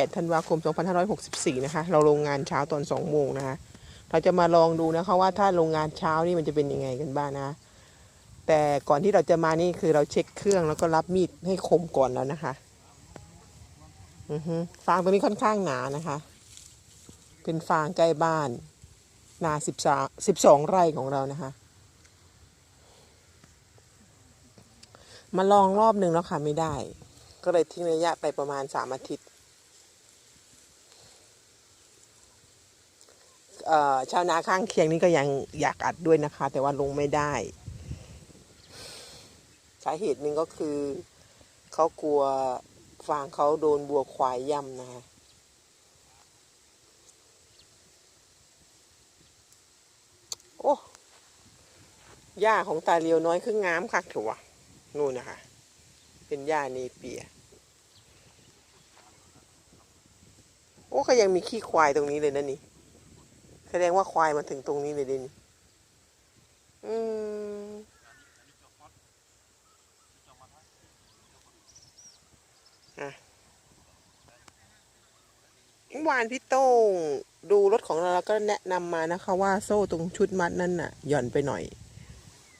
8 ธันวาคม 2564 นะคะ เราลงงานเช้าตอน 2 โมงนะคะ เราจะมาลองดูนะคะว่าถ้าโรงงานเช้านี่มันจะเป็นยังไงกันบ้างนะ แต่ก่อนที่เราจะมานี่คือเราเช็คเครื่องแล้วก็รับมีดให้คมก่อนแล้วนะคะ อือฮึฟางตัวนี้ค่อนข้างหนานะคะ เป็นฟางใกล้บ้าน นาสิบสาสิบสองไร่ของเรานะคะ มาลองรอบหนึ่งแล้วค่ะไม่ได้ก็เลยทิ้งระยะไปประมาณสามอาทิตย์เอ่อ ชาวนาข้างเคียงนี่ก็ยังอยากอัดด้วยนะคะ แต่ว่าลงไม่ได้ สาเหตุหนึ่งก็คือ เขากลัวฟางเขาโดนบัวควายย่ำนะคะโอ้หญ้าของตาเลียวน้อยคืองามคักถอะวะนู่นนะคะ เป็นหญ้าเนเปีย โอ้ก็ยังมีขี้ควายตรงนี้เลยนะนี่ แสดงว่าควายมาถึงตรงนี้เลยเดนี่อืมอะเมื่อวานพี่โต้งดูรถของเราแล้วก็แนะนำมานะคะ ว่าโซ่ตรงชุดมัดนั่นน่ะ หย่อนไปหน่อย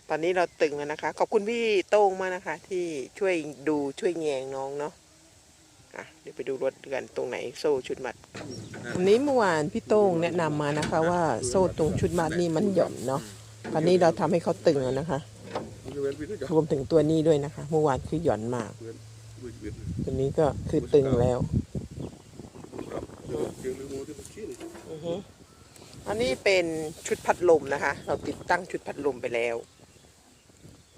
ตอนนี้เราตึงแล้วนะคะ ขอบคุณพี่โต้งมากนะคะ ที่ช่วยดูช่วยแงงน้องเนาะ อะเดี๋ยวไปดูรถกันตรงไหนโซ่ชุดมัดอันนี้เมื่อวานพี่โต้งแนะนำมานะคะ ว่าโซ่ตรงชุดมัดนี่มันหย่อนเนาะตอนนี้เราทำให้เขาตึงแล้วนะคะรวมถึงตัวนี้ด้วยนะคะเมื่อวานคือหย่อนมาก ตัวนี้ก็คือตึงแล้วอือฮึอันนี้เป็นชุดพัดลมนะคะ เราติดตั้งชุดพัดลมไปแล้ว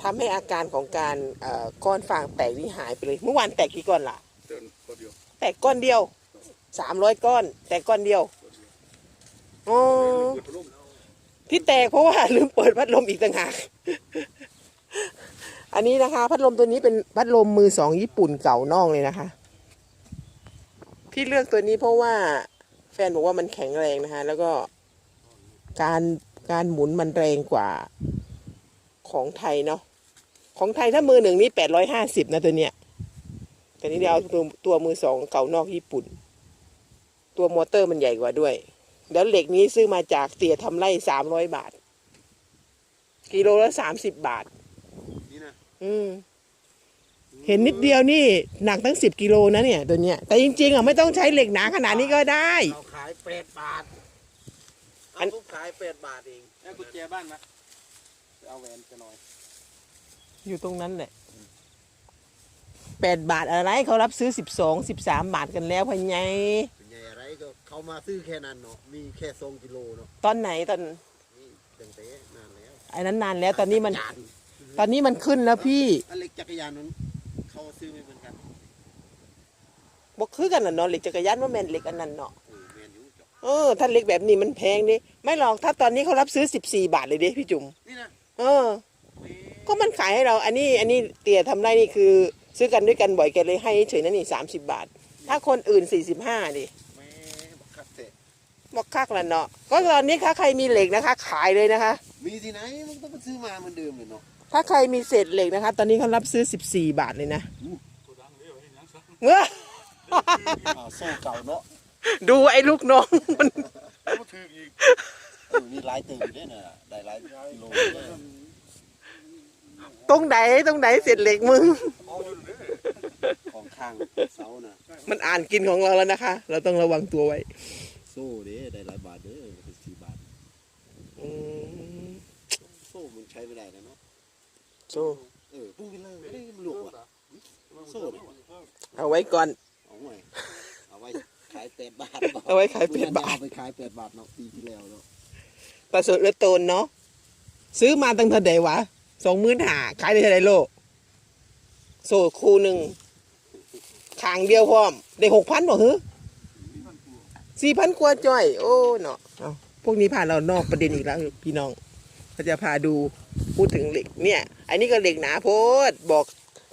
ทำให้อาการของการเอ่อก้อนฟางแตกนี่หายไปเลย เมื่อวานแตกกี่ก้อนล่ะ แตกก้อนเดียวสามร้อยก้อน แตกก้อนเดียวอ๋อที่แตกเพราะว่าลืมเปิดพัดลมอีกต่างหากอันนี้นะคะ พัดลมตัวนี้เป็นพัดลมมือสองญี่ปุ่นเก่านอกเลยนะคะ ที่เลือกตัวนี้เพราะว่าแฟนบอกว่ามันแข็งแรงนะคะ แล้วก็การการหมุนมันแรงกว่าของไทยเนาะของไทยถ้ามือหนึ่งนี่แปดร้อยห้าสิบนะตัวเนี้ย แต่นี่เดี๋ยวเอาตัวตัวมือสองเก่านอกญี่ปุ่น ตัวมอเตอร์มันใหญ่กว่าด้วย แล้วเหล็กนี้ซื้อมาจากเตี่ยทำไร่สามร้อยบาท กิโลละสามสิบบาท นี่นะอืม เห็นนิดเดียวนี่หนักตั้งสิบกิโลนะเนี่ยตัวเนี้ย แต่จริงๆอะไม่ต้องใช้เหล็กหนาขนาดนี้ก็ได้ เราขายแปดบาทอัอันนทุกขายแปดบาทเองแล้วกุญแจบ้านมาไปเอาแหวนจะหน่อย อยู่ตรงนั้นแหละ แปดบาทอะไรเขารับซื้อสิบสองสิบสามบาทกันแล้วพะไงเป็นไงอะไรก็เขามาซื้อแค่นั้นเนาะมีแค่สองกิโลเนาะตอนไหนตอนนี่ตั้งแต่นานแล้วไอ้นั้นนานแล้วตอนนี้มัน จานตอนนี้มันขึ้นแล้วพี่อันเล็กจักรยานนั้นเขาซื้อไม่เหมือนกันบอกคือกันน่ะเนาะเหล็กจักรยานว่าแมนเหล็กอันนั้นเนาะ เออแมนยูจบเออถ้าเหล็กแบบนี้มันแพงดิไม่หรอกถ้าตอนนี้เขารับซื้อสิบสี่บาทเลยดิพี่จุ๋มนี่นะเออแม่ก็มันขายให้เรา อันนี้ อันนี้เตี่ยทำได้นี่คือ ซื้อกันด้วยกันบ่อยแกเลยให้เฉยนั่นนี่สามสิบบาท ถ้าคนอื่นสี่สิบห้าดิแม่บักคักเตะบอกคักละเนาะก็ตอนนี้ถ้าใครมีเหล็กนะคะ ขายเลยนะคะ มีที่ไหนมันต้องไปซื้อมาเหมือนเดิมเลยเนาะถ้าใครมีเศษเหล็กนะคะ ตอนนี้เขารับซื้อสิบสี่บาทเลยนะเมื่ออ้าวโซ่เก่าเนาะดูไอ้ลูกน้องมันก็ถืออีก เออนี่หลายตื่นด้วยนะได้หลายกิโลเลย ตรงไหนตรงไหนเศษเหล็กมึง ของข้างเสาน่ะมันอ่านกินของเราแล้วนะคะ เราต้องระวังตัวไว้โซ่เด้ได้หลายบาทเด้อเป็นสี่บาทอืมโซ่มันใช้ไม่ได้นะเนาะโซ่เออปุ้งไปเลยไม่ได้มันหลวกว่ะโซ่เนี่ยเอาไว้ก่อน เอาไว้เอาไว้ขายแปดบาทเอาไว้ขายแปดบาทเอไปขายแปดบาทเนาะปีที่แล้วเนาะ ประเสริฐเหลือโตนเนาะซื้อมาตั้งเท่าไหร่วะ สองหมื่นหาขายได้เท่าไหร่โลโซ่คู่หนึ่งขางเดียวพร้อม ได้หกพันบ่ฮึสี่พันกว่าจ้อย โอ้เนาะเอาพวกนี้พาเรานอกประเด็นอีกแล้วพี่น้องเขาจะพาดูพูดถึงเหล็กเนี่ย อันนี้ก็เหล็กหนาโพดบอก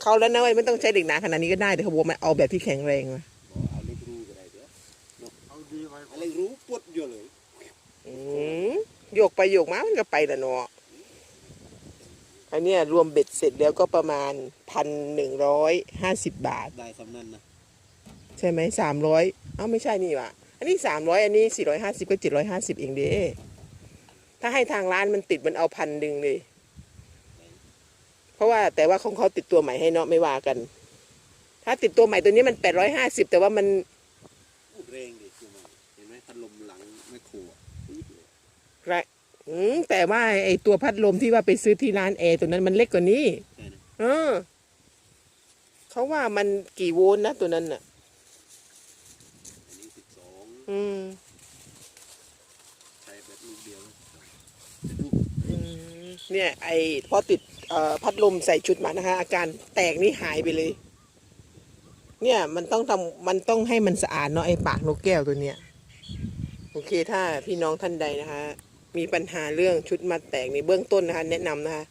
เขาแล้วนะว่าไม่ต้องใช้เหล็กหนาขนาดนี้ก็ได้แต่เขาบอกมาเอาแบบที่แข็งแรงมาเอาเล็กรูก็ได้เด้อเนาะเอาดีไว้เอาเล็กรูปวดเยอะเลยอืมโยกไปโยกมามันก็ไปละเนาะ อันเนี้ยรวมเบ็ดเสร็จแล้วก็ประมาณพันหนึ่งร้อยห้าสิบบาท ได้สำนันนะใช่ไหมสามร้อยเอ้าไม่ใช่นี่ว่ะอันนี้สามร้อยอันนี้สี่ร้อยห้าสิบก็เจ็ดร้อยห้าสิบเองเด้ถ้าให้ทางร้านมันติดมันเอาพันดึงเลย เพราะว่าแต่ว่าของเขาติดตัวใหม่ให้เนาะไม่ว่ากัน ถ้าติดตัวใหม่ตัวนี้มันแปดร้อยห้าสิบแต่ว่ามันแรงดิคือมันเห็นไหมพัดลมหลังไม่ขู่อะปี๊ดเลย ไร อืมแต่ว่าไอตัวพัดลมที่ว่าไปซื้อที่ร้านแอร์ตัวนั้นมันเล็กกว่านี้ ใช่นะเออ เขาว่ามันกี่โวลต์นะตัวนั้นน่ะ อันนี้สิบสองอืม ใช้แบบลูกเดียวนะลูกอืมเนี่ยไอพอติดเอ่อพัดลมใส่ชุดมานะคะ อาการแตกนี่หายไปเลย เนี่ยมันต้องทำมันต้องให้มันสะอาดเนาะไอปากนกแก้วตัวเนี้ย โอเคถ้าพี่น้องท่านใดนะคะ มีปัญหาเรื่องชุดมัดแตกในเบื้องต้นนะคะ แนะนำนะคะ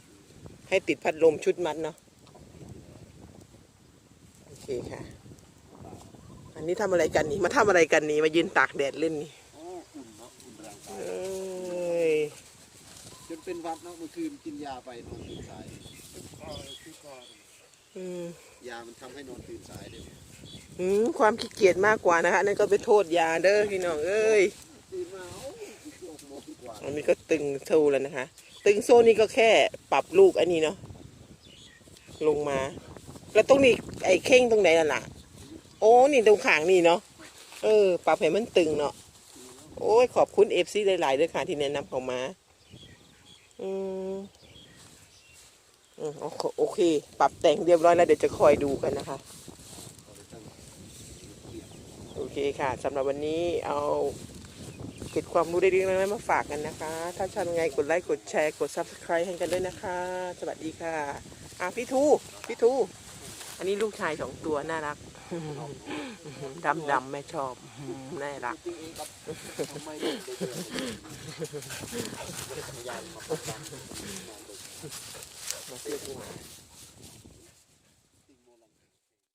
ให้ติดพัดลมชุดมัดเนาะโอเคค่ะ อันนี้ทำอะไรกันนี่มาทำอะไรกันนี่มายืนตากแดดเล่นนี่อ๋ออุ่นเนาะอุ่นร่างกาเอย้ยจนเป็นหวัดเนาะเมื่อคืนกินยาไปนอนตื่นสายอืมยามันทำให้นอนตื่นสายเดี๋ยวอืมความขี้เกียจมากกว่านะคะอันนั่นก็ไปโทษยาเด้อพี่น้องเอ้ยตื่นมาเอันนี้ก็ตึงโซแล้วนะคะ ตึงโซนี่ก็แค่ปรับลูกอันนี้เนาะลงมา แล้วตรงนี้ไอ้เข่งตรงไหนน่ะล่ะ โอ้นี่ตรงขางนี่เนาะเออ ปรับให้มันตึงเนาะโอ้ยขอบคุณเอฟซีหลายๆด้วยค่ะที่แนะนำเขามาอืมอืมโอเค ปรับแต่งเรียบร้อยแล้วเดี๋ยวจะคอยดูกันนะคะ โอเคค่ะสำหรับวันนี้เอา เก็บความรู้ได้ดีๆน้อยๆมาฝากกันนะคะ ถ้าชอบยังไงกดไลค์กดแชร์กด subscribe ให้กันด้วยนะคะ สวัสดีค่ะอะพี่ทูพี่ทูอันนี้ลูกชายสองตัวน่ารักดำดำแม่ชอบน่ารักจริงๆเทำไมเด็กเดือดพยายามมาป้องกันมาเรียกมา